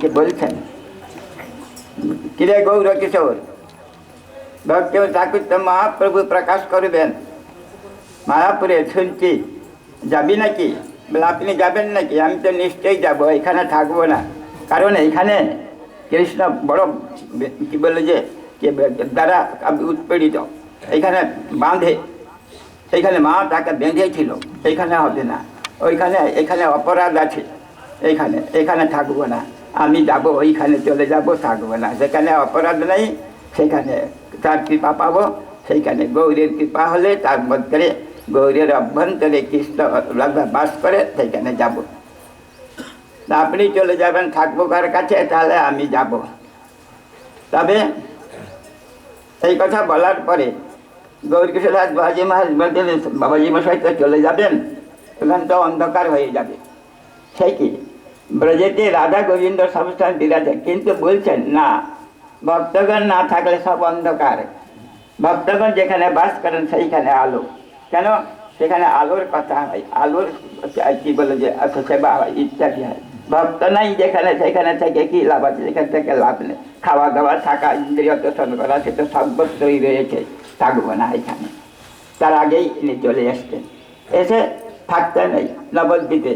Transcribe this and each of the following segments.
কি বলছেন কিরে গৌর কিশোর? ভক্তি ঠাকুর তো মহাপ্রভু প্রকাশ করবেন। মায়াপুরে শুনছি, যাবি নাকি? বলে, আপনি যাবেন নাকি? আমি তো নিশ্চয়ই যাব, এখানে থাকব না। কারণ এখানে কৃষ্ণ বড়, কি বলে যে যে দ্বারা উৎপীড়িত। এখানে বাঁধে, সেইখানে মা তাকে বেঁধেছিল এইখানে হবে না। ওইখানে, এখানে অপরাধ আছে এইখানে এখানে থাকব না। আমি যাব, ওইখানে চলে যাব, থাকব না। সেখানে অপরাধ নেই, সেখানে তার কৃপা পাবো। সেইখানে গৌরীর কৃপা হলে তার মধ্যে গৌরীর অভ্যন্তরে কৃষ্ণ বাস করে সেইখানে যাব। আপনি চলে যাবেন, থাকব কার কাছে, তাহলে আমি যাব। তবে এই কথা বলার পরে গৌরকিশোর দাস বাবাজি মহারাজ বলতেন, বাবাজি মশাই তো চলে যাবেন ওখানে তো অন্ধকার হয়ে যাবে। সেই কি? ব্রজেতে রাধা গোবিন্দ সবস্থান বিরাজে, কিন্তু বলছেন, না, ভক্তগণ না থাকলে সব অন্ধকার। ভক্তগণ যেখানে বাস করেন সেইখানে আলো। কেন? সেখানে আলোর কথা হয়, আলোর কি বলে যে সেবা হয়, ইত্যাদি হয়। ভক্ত নাই যেখানে, সেখানে থেকে কি লাভ আছে? সেখান থেকে লাভ নেই। খাওয়া দাওয়া থাকা, ইন্দ্রিয় তোষণ করা, সে তো সর্বত্রই রয়েছে, থাকব না এখানে। তার আগেই ইনি চলে এসছেন। এসে থাকতে নেই নবদ্বীপে।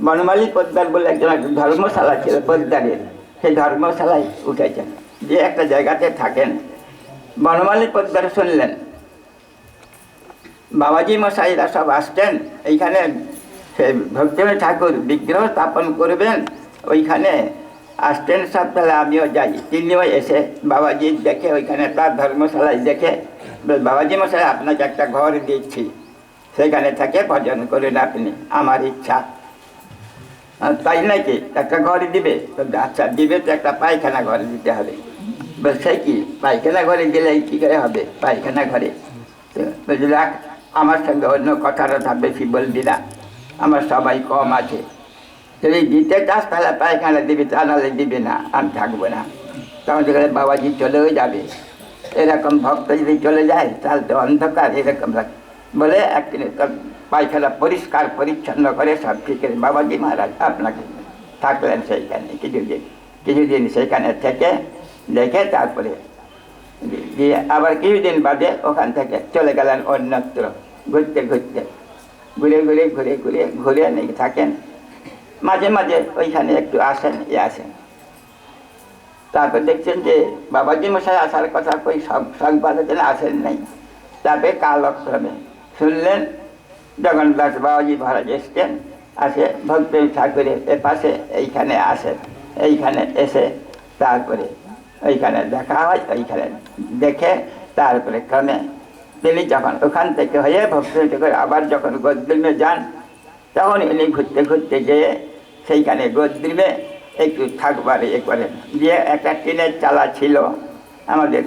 বনমালী পোদ্দার বলে একজন একটা ধর্মশালা ছিল পোদ্দারের সেই ধর্মশালায় উঠেছেন। যে একটা জায়গাতে থাকেন। বনমালী পোদ্দার শুনলেন। বাবাজি মশাইরা সব আসছেন। এইখানে ভক্তিময় ঠাকুর বিগ্রহ স্থাপন করবেন। ওইখানে আসতেন সব তাহলে আমিও যাই। তিনিও এসে বাবাজি দেখে, ওইখানে তার ধর্মশালায় দেখে বাবাজি মশাই, আপনাকে একটা ঘর দিচ্ছি। সেখানে থেকে ভজন করুন আপনি, আমার ইচ্ছা। তাই নাকি? একটা ঘরে দিবে আচ্ছা দিবে তো একটা পায়খানা ঘরে দিতে হবে। বলছে কি? পায়খানা ঘরে গেলে কী করে হবে? পায়খানা ঘরে তো আমার সঙ্গে অন্য কথা টথা বেশি বলবি না। আমার সবাই কম আছে। যদি দিতে চাস তাহলে পায়খানা দিবি, তা নাহলে দিবি না, আমি থাকব না। তখন যেখানে বাবাজি চলেও যাবে। এরকম ভক্ত যদি চলে যায়, তাহলে তো অন্ধকার, এরকম। বলে একদিন পায়খানা পরিষ্কার, পরিচ্ছন্ন করে সব ঠিক বাবাজি মহারাজ আপনাকে থাকলেন সেইখানে কিছুদিন কিছুদিন সেইখানে থেকে দেখে তারপরে দিয়ে আবার কিছুদিন বাদে ওখান থেকে চলে গেলেন অন্যত্র, ঘুরতে ঘুরতে। ঘুরে ঘুরে ঘুরে ঘুরে ঘুরে নিয়ে থাকেন। মাঝে মাঝে ওইখানে একটু আসেন, এ আসেন। তারপর দেখছেন যে বাবাজি মশাই আসার কথা কই সব সংবাদের জন্য আসেন নাই। তারপরে কালক্রমে শুনলেন জগন্নাথ বাবাজি মহারাজ এসছেন, আসে ভক্ত ঠাকুরের পাশে, এইখানে আসেন এইখানে এসে তারপরে ওইখানে দেখা হয় ওইখানে দেখে তারপরে ক্রমে তিনি যখন ওখান থেকে হয়ে ভক্ত ঠাকুর আবার যখন গদ্রিমে যান, তখন ইনি ঘুরতে ঘুরতে যেয়ে সেইখানে গদ্রিমে একটু থাকবার এ করেন। দিয়ে একটা টিনের চালা ছিল, আমাদের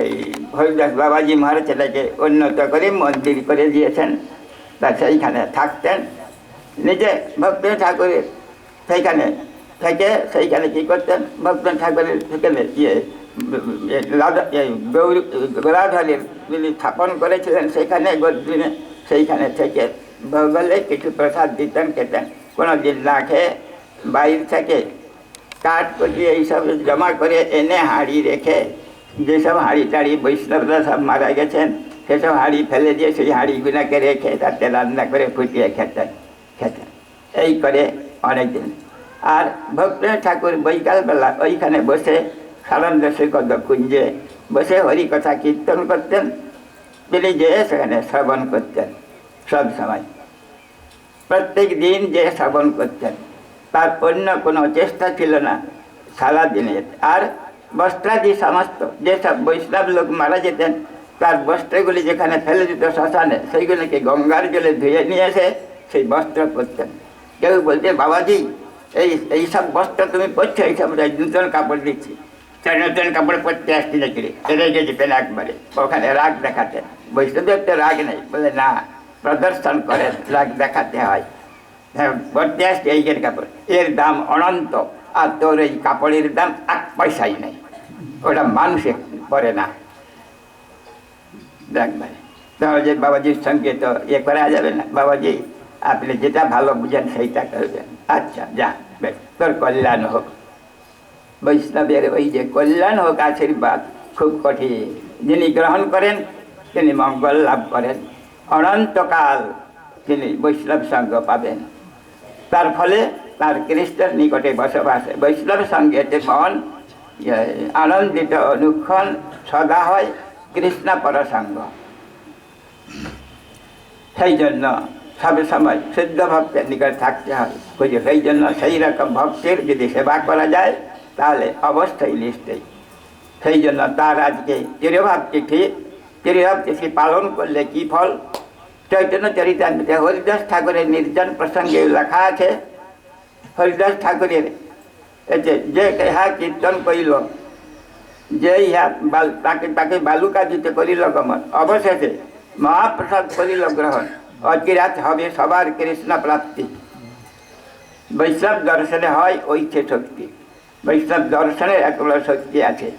এই হরিদাস বাবাজি মহারাজ সেটাকে উন্নত করে মন্দির করে দিয়েছেন। তা সেইখানে থাকতেন। নিজে ভক্ত ঠাকুরের সেইখানে থেকে সেইখানে কী করতেন? ভক্ত ঠাকুরের সেখানে ইয়ে গৌরী, গোরাধরের যিনি স্থাপন করেছিলেন সেখানে গদ্রিনে সেইখানে থেকে ভগলে কিছু প্রসাদ দিতেন, খেতেন। কোনো দিন না খেয়ে বাইরে থেকে কাঠ কটি এইসব জমা করে এনে হাঁড়ি রেখে যেসব হাঁড়ি টাড়ি বৈষ্ণবরা সব মারা গেছেন সেসব হাঁড়ি ফেলে দিয়ে সেই হাঁড়িগুলোকে রেখে তাতে রান্না করে ফুটিয়ে খেতেন খেতেন এই করে অনেকদিন। আর ভক্ত ঠাকুর বৈকালবেলা ওইখানে বসে সানন্দ সৈকত কুঞ্জে বসে হরিকথা কীর্তন করতেন, তিনি যে সেখানে শ্রবণ করতেন সব সময়। প্রত্যেক দিন যে শ্রবণ করতেন, তার অন্য কোনো চেষ্টা ছিল না সারা দিনের আর বস্ত্রাদি সমস্ত, যেসব বৈষ্ণব লোক মারা যেতেন তার বস্ত্রগুলি যেখানে ফেলে দিত শ্মশানে, সেইগুলিকে গঙ্গার জলে ধুয়ে নিয়ে এসে সেই বস্ত্র পরতেন। কেউ বলতে বাবাজি, এই এই সব বস্ত্র তুমি পরছো এইসব নূতন কাপড় দিচ্ছি। তার নতুন কাপড় পরতে আসছি নাকি রেগে যেতেন একবারে। ওখানে রাগ দেখাতেন। বৈষ্ণবদেব তো রাগ নেই। বলে, না, প্রদর্শন করে রাগ দেখাতে হয়। হ্যাঁ পরতে আসছি এইকের কাপড়। এর দাম অনন্ত, আর তোর এই কাপড়ের দাম এক পয়সাই নেই। ওটা মানুষে পরে না। দেখ ভাই। তাহলে যে বাবাজির সঙ্গে তো ইয়ে করা যাবে না। বাবাজি, আপনি যেটা ভালো বুঝেন সেইটা করবেন। আচ্ছা যা তোর কল্যাণ হোক। বৈষ্ণবের ওই যে কল্যাণ হোক, আশীর্বাদ খুব কঠিন। যিনি গ্রহণ করেন, তিনি মঙ্গল লাভ করেন। অনন্তকাল তিনি বৈষ্ণব সঙ্গ পাবেন। তার ফলে তার কৃষ্ণের নিকটে বসবাস। বৈষ্ণব সঙ্গেতে মন আনন্দিত, অনুক্ষণ, সদা হয় কৃষ্ণ পরসঙ্গ সেই জন্য সব সময় শুদ্ধ ভক্তের নিকট থাকতে হয়। বুঝে সেই জন্য সেই রকম ভক্তের যদি সেবা করা যায়, তাহলে অবশ্যই নিশ্চয়ই। সেই জন্য তার আজকে তিরভাব তিথি তিরভাব তিথি পালন করলে কি ফল? চৈতন্য চরিতামৃতে হরিদাস ঠাকুরের নির্জন প্রসঙ্গে লেখা আছে, হরিদাস ঠাকুরের এতে যে ইহা কীর্তন করিল যে ইহা তাকে তাকে বালুকা দিতে করিল গমন। অবশেষে মহাপ্রসাদ করিল গ্রহণ। অচিরাত হবে সবার কৃষ্ণ প্রাপ্তি। বৈষ্ণব দর্শনে হয় ঐক্য শক্তি। বৈষ্ণব দর্শনের একগুলো শক্তি আছে।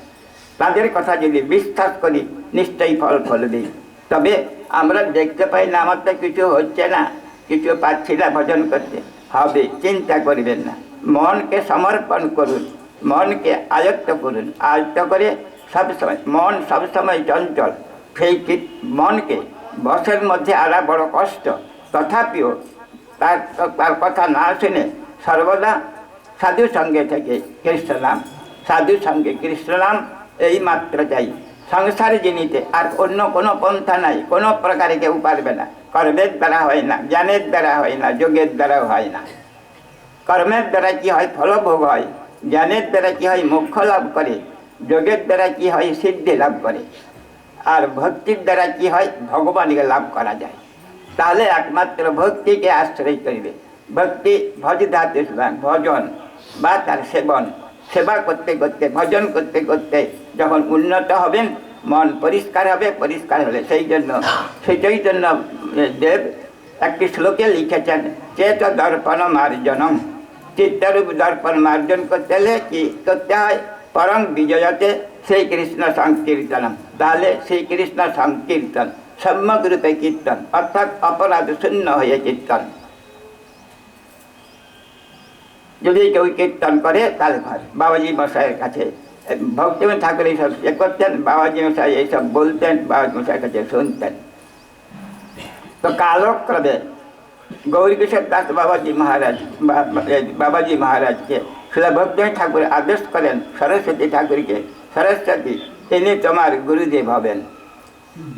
তাদের কথা যদি বিশ্বাস করি, নিশ্চয়ই ফল ফল দিই তবে আমরা দেখতে পাই না, আমার তো কিছু হচ্ছে না। কিছু পাচ্ছি না ভজন করতে। হবে, চিন্তা করবেন না। মনকে সমর্পণ করুন। মনকে আয়ত্ত করুন, আয়ত্ত করে সবসময় মন সবসময় চঞ্চল। সেই মনকে বসের মধ্যে আনা বড় কষ্ট। তথাপিও তার তার কথা না শুনে সর্বদা সাধু সঙ্গে থেকে কৃষ্ণ নাম সাধু সঙ্গে কৃষ্ণ নাম এই মাত্র চাই সংসার জিনিতে আর অন্য কোনো পন্থা নাই, কোনো প্রকারে কেউ পারবে না। কর্মের দ্বারা হয় না, জ্ঞানের দ্বারা হয় না, যোগের দ্বারাও হয় না। কর্মের দ্বারা কি হয়? ফলভোগ হয়। জ্ঞানের দ্বারা কি হয় মোক্ষ লাভ করে, যোগের দ্বারা কি হয় সিদ্ধি লাভ করে, আর ভক্তির দ্বারা কি হয় ভগবানকে লাভ করা যায়। তাহলে একমাত্র ভক্তিকে আশ্রয় করবে। ভক্তি ভজ ধাতু সুতরাং ভজন বা তার সেবন। সেবা করতে করতে, ভজন করতে করতে যখন উন্নত হবেন, মন পরিষ্কার হবে, পরিষ্কার হলে সেই জন্য সেই জন্য দেব একটি শ্লোকে লিখেছেন, চেত দর্পণ মার্জনম। চিত্তরূপ দর্পণ মার্জন করতে হলে কি করতে হয়? পরম বিজয়তে শ্রীকৃষ্ণ সংকীর্তনম। তাহলে শ্রীকৃষ্ণ সংকীর্তন সম্যক রূপে কীর্তন, অর্থাৎ অপরাধ শূন্য হয়ে কীর্তন। যদি কেউ কীর্তন করে তাহলে হয় বাবাজি মশাইয়ের কাছে। ভক্তিমন ঠাকুর এইসব ইয়ে করতেন, বাবাজি মশাই এইসব বলতেন, বাবাজি মশাইয়ের কাছে শুনতেন। তো কালক্রমে গৌরীকিশোর দাস বাবাজি মহারাজ বাবাজি মহারাজকে শিলা ভক্তি ঠাকুর আদেশ করেন সরস্বতী ঠাকুরকে। সরস্বতী, তিনি তোমার গুরুদেব হবেন।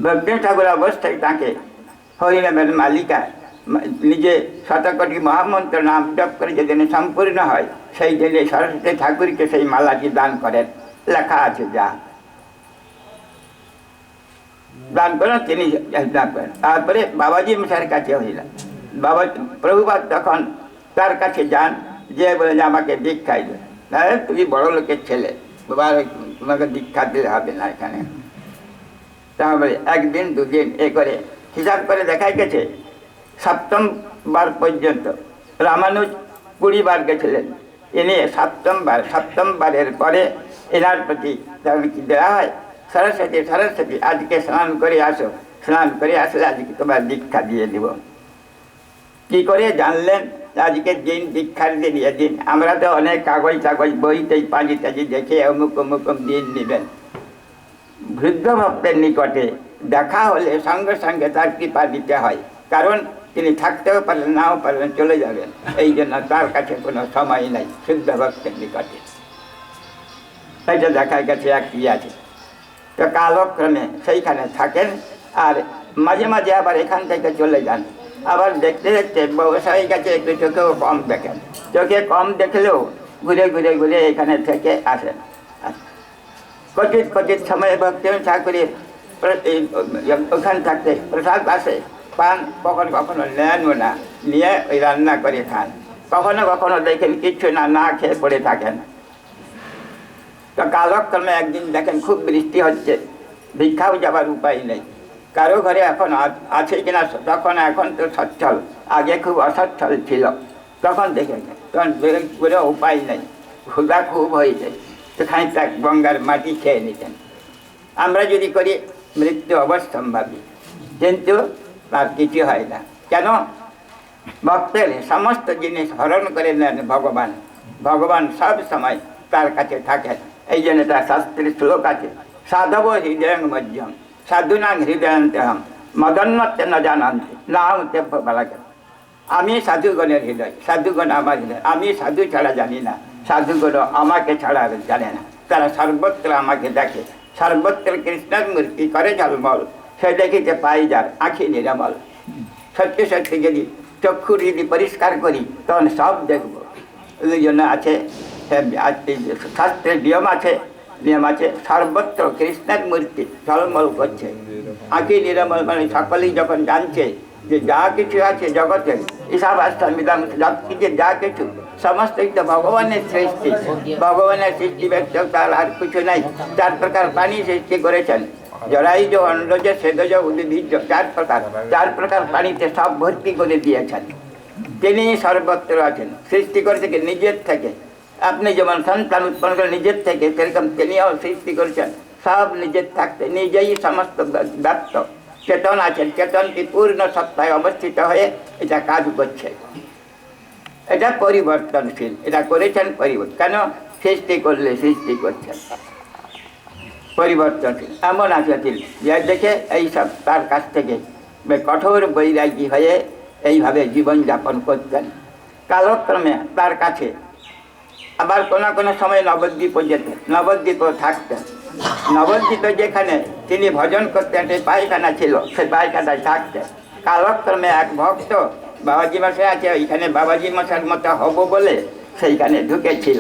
ভক্তি ঠাকুর অবস্থায় তাকে হরিনামের মালিকা নিজে শতকোটি মহামন্ত্র নাম জপ করে যেদিন সম্পূর্ণ হয়, সেই দিনে সরস্বতী ঠাকুরকে সেই মালাটি দান করেন। লেখা আছে যা। দান করেন, তিনি দান করেন। তারপরে বাবাজি মশাইয়ের কাছে হইলেন বাবা প্রভুপাত তখন তার কাছে যান যে বলে যে আমাকে দীক্ষাই দেন হ্যাঁ তুমি বড় লোকের ছেলে বাবা তোমাকে দীক্ষা দিতে হবে না এখানে। তারপরে একদিন, দুদিন এ করে হিসাব করে দেখাই গেছে সপ্তম বার পর্যন্ত রামানুজ কুড়ি বার গেছিলেন। ইনি সপ্তম বার সপ্তম বারের পরে এনার প্রতি যখন কি দেওয়া হয়? সরস্বতী সরস্বতী, আজকে স্নান করে আসো, স্নান করে আসলে আজকে তোমার দীক্ষা দিয়ে দিব। কি করে জানলেন? আজকের দিন দীক্ষার দিন, এদিন। আমরা তো অনেক কাগজ কাগজ বইতেই পাঁজি টাজি দেখে অমুক অমুক দিন নেবেন। বৃদ্ধ ভক্তের নিকটে দেখা হলে সঙ্গে সঙ্গে তার কৃপা দিতে হয়। কারণ তিনি থাকতেও পারলেন, নাও পারলেন, চলে যাবেন। এই জন্য তার কাছে কোনো সময় নাই শুদ্ধ ভক্তের নিকটে। সেইটা দেখা গেছে একই আছে। তো কালক্রমে সেইখানে থাকেন আর মাঝে মাঝে আবার এখান থেকে চলে যান। আবার দেখতে দেখতে বয়স কাছে একটু চোখেও কম দেখেন। চোখে কম দেখলেও ঘুরে ঘুরে ঘুরে এখানে থেকে আসেন। কচিত কচিত সময়ে ভক্তি এই, ওখান থাকতে প্রসাদ আসে। পান কখনো কখনো নেনও না, নিয়ে ওই রান্না করে খান। কখনো কখনো দেখেন কিচ্ছু না না খেয়ে পড়ে থাকেন। তো কালক্রমে একদিন দেখেন খুব বৃষ্টি হচ্ছে। ভিক্ষাও যাবার উপায় নেই। কারও ঘরে এখন আছে কিনা তখন এখন তো সচ্ছল। আগে খুব অসচ্ছল ছিল। তখন দেখে তখন করে উপায় নেই। ক্ষুদা খুব হয়েছে। তো খানিকটা গঙ্গার মাটি খেয়ে নিতেন। আমরা যদি করি, মৃত্যু অবশ্যম্ভাবী। কিন্তু তার কিছু হয় না। কেন? ভক্তের সমস্ত জিনিস হরণ করে নেন ভগবান। ভগবান সব সময় তার কাছে থাকেন। এই জন্য তার শাস্ত্রের শ্লোক আছে, সাধব হৃদয় মধ্যম সাধুনাং হৃদয়ন্তহম মদন্নতে ন জানান্তে। না হতে বলাকে। আমি সাধুগণের হৃদয়। সাধুগণ আমার হৃদয়। আমি সাধু ছাড়া জানি না। সাধুগণ আমাকে ছাড়া জানে না। তারা সর্বত্র আমাকে দেখে। সর্বত্র কৃষ্ণের মূর্তি করে ঝলমল সে দেখিতে পাই যার আখি নিরামল। সত্যি সত্যি যদি চক্ষু যদি পরিষ্কার করি, তখন সব দেখব। ওই জন্য আছে শাস্ত্রের নিয়ম আছে আছে, সর্বত্র কৃষ্ণের মূর্তি ঝলমল করছে আঁকি নিরমল মানে সকলেই যখন জানছে যে যা কিছু আছে জগতে হিসাব আস্থা মিলাম সব যা কিছু সমস্তই তো ভগবানের সৃষ্টি। ভগবানের সৃষ্টি ব্যক্ত তার আর কিছু নাই। চার প্রকার প্রাণী সৃষ্টি করেছেন। জড়াই জরাইজ অন্ডজ সেদজ, উদ্ভিজ্জ, চার প্রকার। চার প্রকার প্রাণীতে সব ভর্তি করে দিয়েছেন। তিনি সর্বত্র আছেন। সৃষ্টি করেছে নিজের থেকে। আপনি যেমন সন্তান উৎপন্ন করে নিজের থেকে সেরকম তিনিও সৃষ্টি করেছেন। সব নিজের থাকতে, নিজেই সমস্ত ব্যক্ত চেতন আছেন, চেতনটি পূর্ণ সত্তায় অবস্থিত হয়ে এটা কাজ করছে। এটা পরিবর্তনশীল, এটা করেছেন পরিবর্তন। কেন? সৃষ্টি করলে সৃষ্টি করছেন। পরিবর্তনশীল, এমন আছেন যে দেখে এইসব তার কাছ থেকে কঠোর বৈরাগী হয়ে এইভাবে জীবনযাপন করতেন কালক্রমে তার কাছে আবার কোনো কোনো সময় নবদ্বীপও যেতেন নবদ্বীপও থাকতেন নবদ্বীপে যেখানে তিনি ভজন করতেন, সেই পায়খানা ছিল, সেই পায়খানায় থাকতেন কালক্রমে এক ভক্ত বাবাজি মশাই আছে, ওইখানে বাবাজি মশার মতো হব বলে সেইখানে ঢুকেছিল।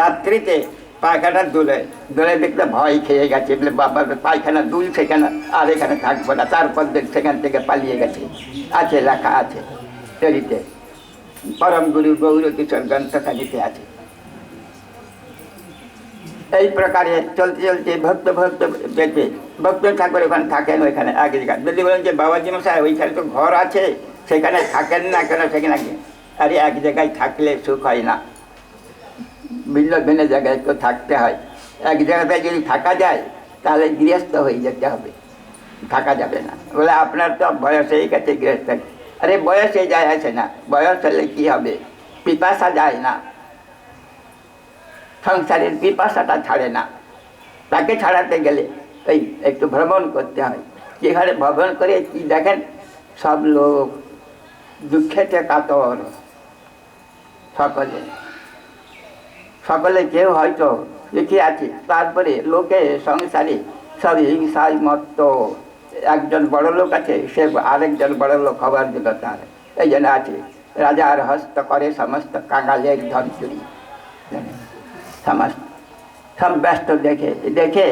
রাত্রিতে পায়খানা দুলে দুলে দেখলে ভয় খেয়ে গেছে, বলে, বাবা, পায়খানা দুল সেখানে, আর এখানে থাকব না, তারপর দেখ, সেখান থেকে পালিয়ে গেছে। আছে, লেখা আছে। চরিতে পরম গুরু গৌর কিশোর গ্রন্থখানিতে আছে। এই প্রকারে চলতে চলতে ভক্ত ভক্ত বেঁচে ভক্ত ঠাকুর ওখানে থাকেন ওইখানে, আগে যদি বলেন যে বাবাজি মশাই, ওইখানে তো ঘর আছে, সেখানে থাকেন না কেন? সেখানে আরে এক জায়গায় থাকলে সুখ হয় না। ভিন্ন ভিন্ন জায়গায় তো থাকতে হয়। এক জায়গাতে যদি থাকা যায়, তাহলে গৃহস্থ হয়ে যেতে হবে। থাকা যাবে না। বলে আপনার তো বয়স হয়ে গেছে গৃহস্থ। আরে বয়সে যায় আছে না। বয়স হলে কি হবে? পিপাসা যায় না। সংসারের পিপাসাটা ছাড়ে না। তাকে ছাড়াতে গেলে এই একটু ভ্রমণ করতে হয়। যেখানে ভ্রমণ করে কি দেখেন? সব লোক দুঃখেতে কাতর সকলে। সকলে কেউ হয়তো লিখে আছে। তারপরে লোকে সংসারে সব হিংসায় মত্ত একজন বড় লোক আছে, সে আরেকজন বড় লোক হবার জন্য তার এই জন্য আছে। রাজার হস্ত করে সমস্ত কাঙালের ধন চুরি সমস্ত সব ব্যস্ত দেখে দেখে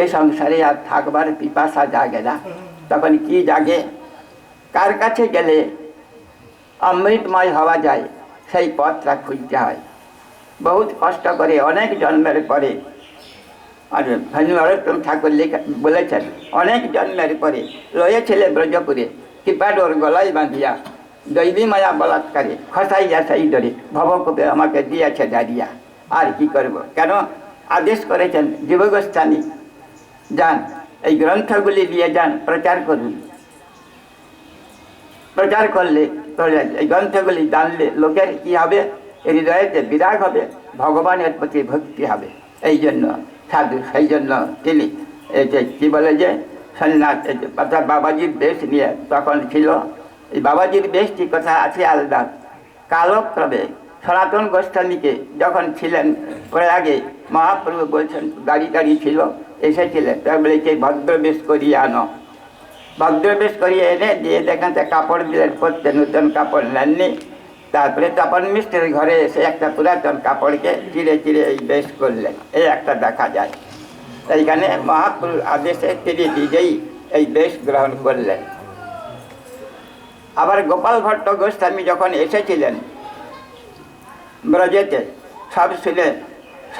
এ সংসারে আর থাকবার পিপাসা জাগে না। তখন কি জাগে? কার কাছে গেলে অমৃতময় হওয়া যায়, সেই পথটা খুঁজতে হয়। বহুত কষ্ট করে, অনেক জন্মের পরে, আর নরোত্তম ঠাকুর লেখা, বলেছেন, অনেক জন্মের পরে রয়েছিলে ব্রজপুরে কৃপাডোর গলায় বাঁধিয়া দৈবী মায়া বলাৎকারে, খসাইয়া সেই ধরে ভবকূপে আমাকে দিয়েছে দাঁড়িয়া। আর কি করব? কেন? আদেশ করেছেন জীবগোস্বামী যান, এই গ্রন্থগুলি দিয়ে যান, প্রচার করুন। প্রচার করলে এই গ্রন্থগুলি জানলে লোকের কি হবে? হৃদয়েতে বিরাগ হবে, ভগবানের প্রতি ভক্তি হবে। এই জন্য, সাধু, সেই জন্য তিনি এই যে, কী বলে যে, সন্ন্যাস অর্থাৎ বাবাজির বেশ নিয়ে তখন ছিল। এই বাবাজির বেশটি কথা আছে আলাদা কালক্রমে সনাতন গোস্বামীকে যখন ছিলেন প্রয়াগে মহাপ্রভু বলছেন, গাড়ি গাড়ি ছিল এসেছিলেন তার বলেছে, ভদ্রবেশ করিয়ে আনো। ভদ্রবেশ করিয়ে এনে দিয়ে দেখেন যে কাপড় দিলেন পরতে নতুন কাপড় নেননি। তারপরে তপন মিস্ত্রির ঘরে এসে একটা পুরাতন কাপড়কে চিড়ে চিড়ে এই বেশ করলেন। এই একটা দেখা যায়। এইখানে মহাপুরুষ আদেশে তিনি নিজেই এই বেশ গ্রহণ করলেন। আবার গোপাল ভট্ট গোস্বামী যখন এসেছিলেন ব্রজেতে সব শুনে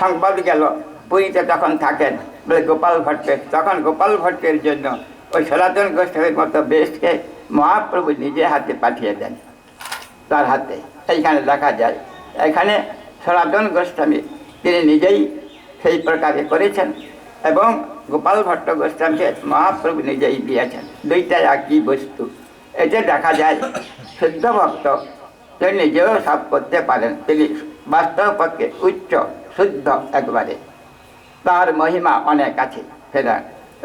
সংবাদ গেল পুরীতে তখন থাকেন। বলে গোপাল ভট্টের, তখন গোপাল ভট্টের জন্য ওই সনাতন গোস্বামীর মতো বেশকে মহাপ্রভু নিজে হাতে পাঠিয়ে দেন, তার হাতে। এইখানে দেখা যায়, এখানে সনাতন গোস্বামী, তিনি নিজেই সেই প্রকারে করেছেন এবং গোপাল ভট্ট গোস্বামীকে মহাপ্রভু নিজেই দিয়েছেন। দুইটাই একই বস্তু। এতে দেখা যায় শুদ্ধ ভক্ত তিনি নিজেও সব করতে পারেন। তিনি বাস্তব পক্ষে উচ্চ, শুদ্ধ একবারে। তার মহিমা অনেক আছে, সেটা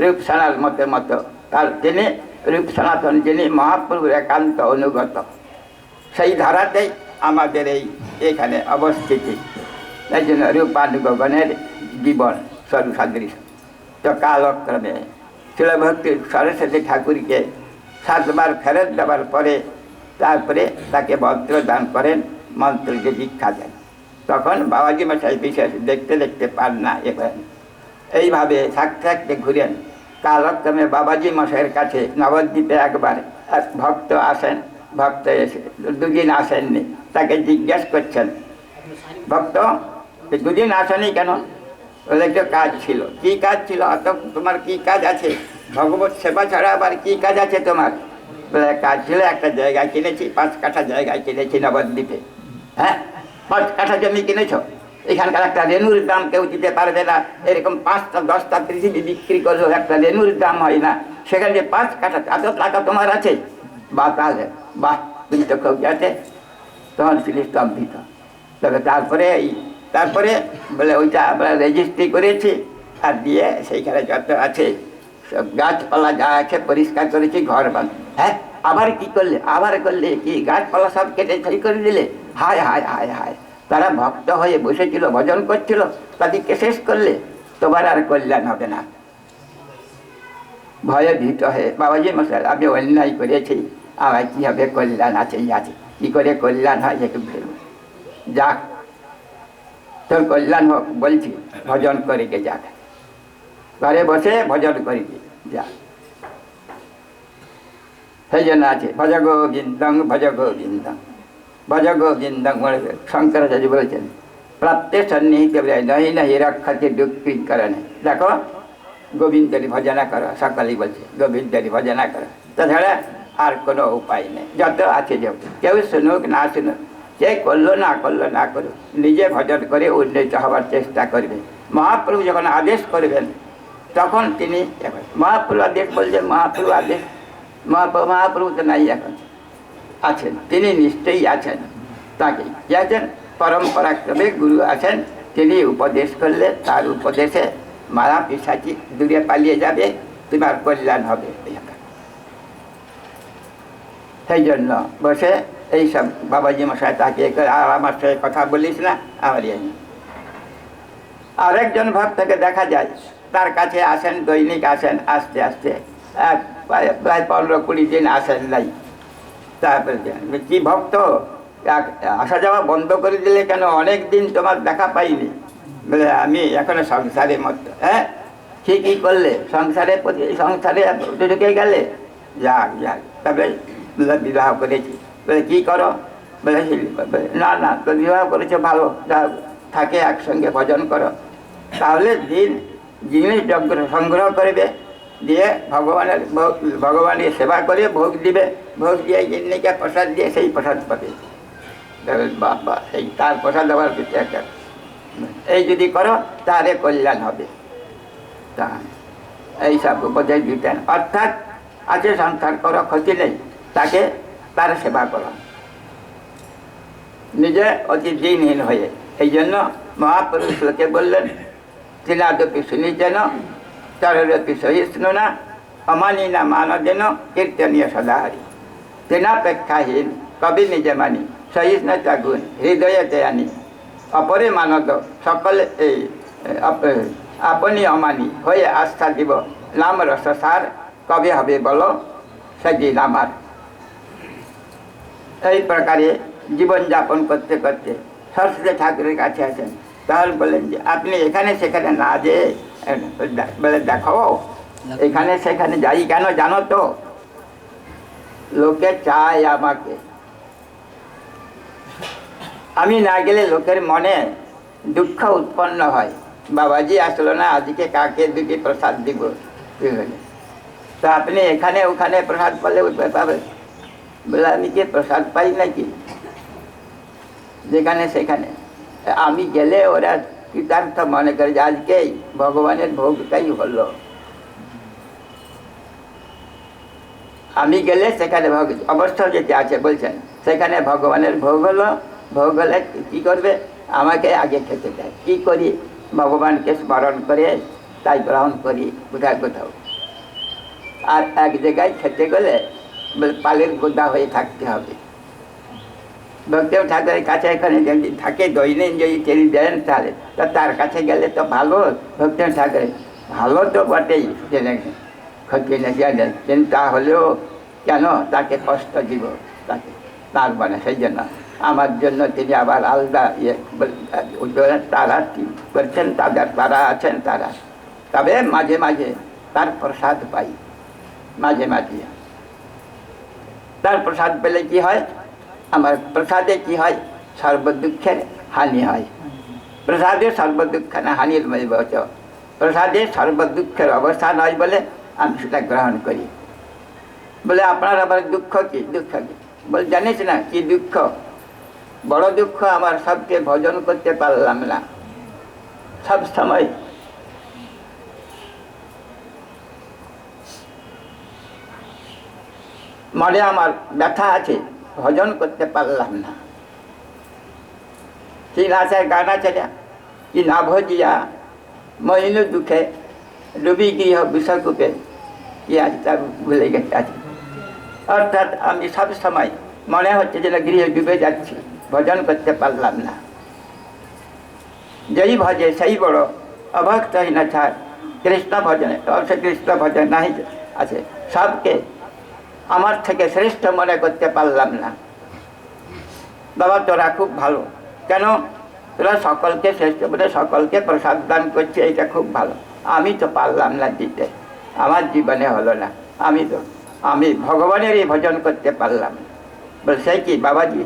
রূপ সনাল মতো। তার তিনি রূপ সনাতন যিনি মহাপ্রভুর একান্ত অনুগত, সেই ধারাতেই আমাদের এই এখানে অবস্থিতি। তাই জন্য রূপানুগণের জীবন স্বরূপ সদৃশ তো কালক্রমে শিলভক্তি সরস্বতী ঠাকুরকে সাতবার ফেরত দেওয়ার পরে তারপরে তাকে মন্ত্র দান করেন, মন্ত্রকে দীক্ষা দেন। তখন বাবাজি মশাই বিশেষ দেখতে দেখতে পান না এবার। এইভাবে থাকতে থাকতে ঘুরেন। কালক্রমে বাবাজি মশাইয়ের কাছে নবদ্বীপে একবার এক ভক্ত আসেন। ভক্ত এসে দুদিন আসেননি, তাকে জিজ্ঞেস করছেন, ভক্ত দুদিন আসেনি কেন? বলে, একটু কাজ ছিল। কি কাজ ছিল? অত তোমার কি কাজ আছে? ভগবত সেবা ছাড়া আবার কি কাজ আছে তোমার? কাজ ছিল একটা জায়গা কিনেছি, পাঁচ কাঠা জায়গায় কিনেছি নবদ্বীপে। হ্যাঁ? পাঁচ কাঠা জমি কিনেছো? এখানকার একটা রেনুর দাম কেউ দিতে পারবে না। এরকম পাঁচটা, দশটা পৃথিবী বিক্রি করলেও একটা রেনুর দাম হয় না। সেখানে পাঁচ কাঠা এত টাকা তোমার আছে? বা তাহলে, বাহ, তুমি তো খুব গেছে তখন তিনি স্তম্ভিত তবে তারপরে এই, তারপরে বলে ওইটা আমরা রেজিস্ট্রি করেছি। আর দিয়ে সেইখানে যত আছে সব গাছপালা যা আছে পরিষ্কার করেছি, ঘর বাঁধ। হ্যাঁ আবার কি করলে? আবার করলে কি? গাছপালা সব কেটে সেই করে দিলে? হায় হায় হায় হায়। তারা ভক্ত হয়ে বসেছিল, ভজন করছিল, তাদেরকে শেষ করলে তোমার আর কল্যাণ হবে না। ভয়ে ভীত হয়ে, বাবাজি মশাই, আমি অন্যায় করেছি আমার কীভাবে কল্যাণ আছে আছে। কী করে কল্যাণ হয় একটু ভেবে। যাক, তোর কল্যাণ হোক, বলছি, ভজন করে গে যাক। ঘরে বসে ভজন করি যা। সেই জন্য আছে ভজ গোবিন্দং ভজ গোবিন্দং ভজ গোবিন্দং শঙ্করাচার্য বলেছেন, প্রাপ্তে সন্নিহিত নহি নহি রক্ষাতে দুঃখী করণে। দেখো গোবিন্দের ভজনা করো, সকালেই বলছে গোবিন্দের ভজনা করো। তাছাড়া আর কোনো উপায় নেই, যত আছে যে কেউ শুনুক, না শুনুক, যে করল, না করল, না করুক, নিজে ভজন করে উন্নীত হওয়ার চেষ্টা করবে। মহাপ্রভু যখন আদেশ করবেন তখন তিনি মহাপ্রভু আদেশ বলছেন মহাপ্রভু আদেশ মহাপ্রভু তো নাই এখন। আছেন। তিনি নিশ্চয়ই আছেন। তাকে কি আছেন পরম্পরাক্রমে গুরু আছেন। তিনি উপদেশ করলে তার উপদেশে মারা পিসাচি দূরে পালিয়ে যাবে। তোমার কল্যাণ হবে। সেই জন্য বসে এইসব বাবাজি মশাই তাকে আর আমার সাথে কথা বলিস না, আমার আরেকজন ভক্তকে দেখা যায় তার কাছে আসেন, দৈনিক আসেন, আস্তে আস্তে। প্রায়- পনেরো কুড়ি দিন আসেন নাই। তারপরে কি ভক্ত? আসা যাওয়া বন্ধ করে দিলে কেন? অনেক দিন তোমার দেখা পাইনি। বলে, আমি এখনও সংসারের মতো হ্যাঁ? ঠিকই করলে। সংসারে সংসারে ঢুকে গেলে? যাক যাক। তবে বিবাহ করেছি। বলে, কী করো? বলে না না, তো বিবাহ করেছ, ভালো। থাকে একসঙ্গে ভজন করো। তাহলে দিন জিনিস সংগ্রহ করবে, দিয়ে ভগবানের ভোগ- ভগবানের সেবা করে ভোগ দিবে, ভোগ দিয়ে জিন্নিকে প্রসাদ দিয়ে সেই প্রসাদ পাবে। বাহ এই তার প্রসাদ একটা এই যদি করো তাহলে কল্যাণ হবে। তা এইসব উপদেশ দিতেন। অর্থাৎ আছে সংসার করো, ক্ষতি নেই। তাকে তার সেবা করো। নিজে অতি দিনহীন হয়ে। এই জন্য মহাপুরুষ লোকে বললেন তিনাদপি শুনি যেন তররপি সহিষ্ণু না, অমানি না মান যেন কীর্তনীয় সদাহারি। তিনাপেক্ষাহীন কবি নিজে মানি সহিষ্ণুতা গুণ হৃদয়তে আনি অপরে মানত সকলে এই, আপ- আপনি অমানি হয়ে আস্থা দিব, নাম রসসার কবে হবে বলো? সেদিন আমার। এই প্রকারে জীবনযাপন করতে করতে সরস্বতী ঠাকুরের কাছে আছেন তাহলে বললেন যে আপনি এখানে সেখানে না যে বলে দেখো এখানে সেখানে যাই কেন জানো তো? লোকে চায় আমাকে। আমি না গেলে লোকের মনে দুঃখ উৎপন্ন হয়। বাবাজি আসলো না আজকে কাকে দুটি প্রসাদ দিব? তো আপনি এখানে ওখানে প্রসাদ পেলে পাবেন বলে আমি কি প্রসাদ পাই নাকি? যেখানে সেখানে। আমি গেলে ওরা কৃতার্থ মনে করে যে আজকেই ভগবানের ভোগটাই হলো। আমি গেলে সেখানে ভোগ, অবস্থা যেতে আছে বলছেন, সেখানে ভগবানের ভোগ হলো, ভোগ হলে কি করবে? আমাকে আগে খেতে দেয়। কী করি? ভগবানকে স্মরণ করে তাই গ্রহণ করি, কোথাও কোথাও। আর এক জায়গায় খেতে গেলে পালের গোদা হয়ে থাকতে হবে। ভক্তিম ঠাকুরের কাছে এখানে যদি থাকে দৈনিক যদি তিনি দেন তাহলে, তা তার কাছে গেলে তো ভালো ভক্তিম ঠাকুরের। ভালো তো বটেই ক্ষতি না কিন্তু তাহলেও কেন তাকে কষ্ট দিব? তাকে তার মানে সেই জন্য আমার জন্য তিনি আবার আলাদা ইয়ে তারা করছেন, তাদের তারা আছেন, তারা। তবে মাঝে মাঝে তার প্রসাদ পাই, মাঝে মাঝে। তার প্রসাদ পেলে কি হয়? আমার প্রসাদে কি হয়? সর্বদুঃখের হানি হয়। প্রসাদে সর্বদুঃখ না হানির বচ প্রসাদে সর্বদুঃখের অবস্থান হয় বলে আমি সেটা গ্রহণ করি। বলে, আপনার আবার দুঃখ কি? দুঃখ কি? বলে, জানিস না, কি দুঃখ? বড় দুঃখ আমার সবকে ভজন করতে পারলাম না। সব সময় মনে আমার ব্যথা আছে। ভজন করতে পারলাম না কি নাচের গান আছে না কি না ভজিয়া মহিন দুঃখে ডুবি গৃহ বিষকূপে কি আছে তার ভুলে গেছে আছে অর্থাৎ আমি সব সময় মনে হচ্ছে যেন গৃহে ডুবে যাচ্ছি ভজন করতে পারলাম না যেই ভজে সেই বড় অভক্ত না ছাড় কৃষ্ণ ভজনে অবশ্য কৃষ্ণ ভজন নাই আছে সবকে আমার থেকে শ্রেষ্ঠ মনে করতে পারলাম না। বাবা, তোরা খুব ভালো। কেন? তোরা সকলকে শ্রেষ্ঠ বলে সকলকে প্রসাদ দান করছে, এটা খুব ভালো। আমি তো পারলাম না দিতে। আমার জীবনে হলো না। আমি তো, আমি ভগবানেরই ভজন করতে পারলাম না। বলে, সে কি বাবাজি?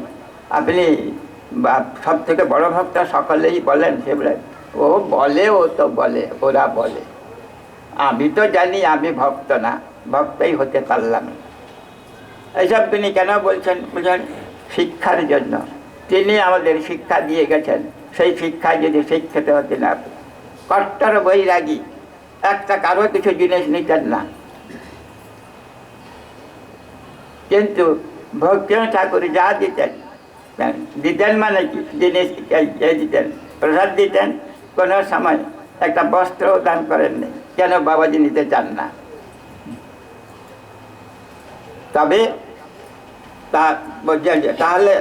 আপনি সব থেকে বড় ভক্ত সকলেই বলেন সে বলে, ও বলে, ও তো বলে, ওরা বলে। আমি তো জানি আমি ভক্ত না, ভক্তই হতে পারলাম না। এইসব তিনি কেন বলছেন বুঝলেন? শিক্ষার জন্য। তিনি আমাদের শিক্ষা দিয়ে গেছেন। সেই শিক্ষায় যদি শিক্ষিত হতে না। কট্টর বৈরাগী। একটা কারও কিছু জিনিস নিতেন না। কিন্তু ভক্তিম ঠাকুর যা দিতেন দিতেন মানে কি? জিনিস দিতেন, প্রসাদ দিতেন, কোনো সময় একটা বস্ত্র দান করেননি। কেন বাবাজি নিতে চান না? তবে তা তাহলে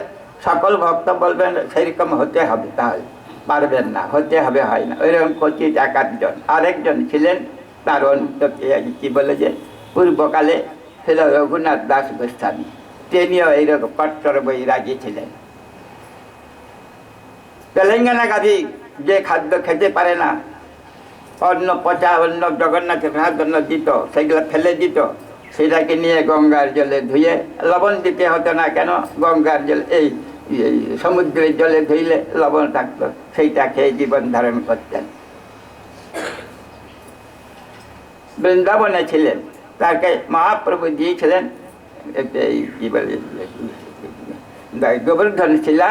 সকল ভক্ত বলবেন সেরকম হতে হবে তাহলে, পারবেন না, হতে হবে হয় না। ওইরকম কচিত এক আধজন আরেকজন ছিলেন, তার কি বলে যে পূর্বকালে ছিল রঘুনাথ দাস গোস্বামী। তিনিও এইরকম কট্টর বই রাজি ছিলেন। তেলেঙ্গানা গাভী যে খাদ্য খেতে পারে না অন্য পচা অন্য জগন্নাথের খাদ্য দিত, সেগুলো ফেলে দিত। সেটাকে নিয়ে গঙ্গার জলে ধুয়ে লবণ দিতে হতো না কেন গঙ্গার জল এই সমুদ্রের জলে ধুইলে লবণ থাকতো সেইটা খেয়ে জীবন ধারণ করতেন বৃন্দাবনে ছিলেন তাকে মহাপ্রভু দিয়েছিলেন এই কি বলে গোবর্ধন শিলা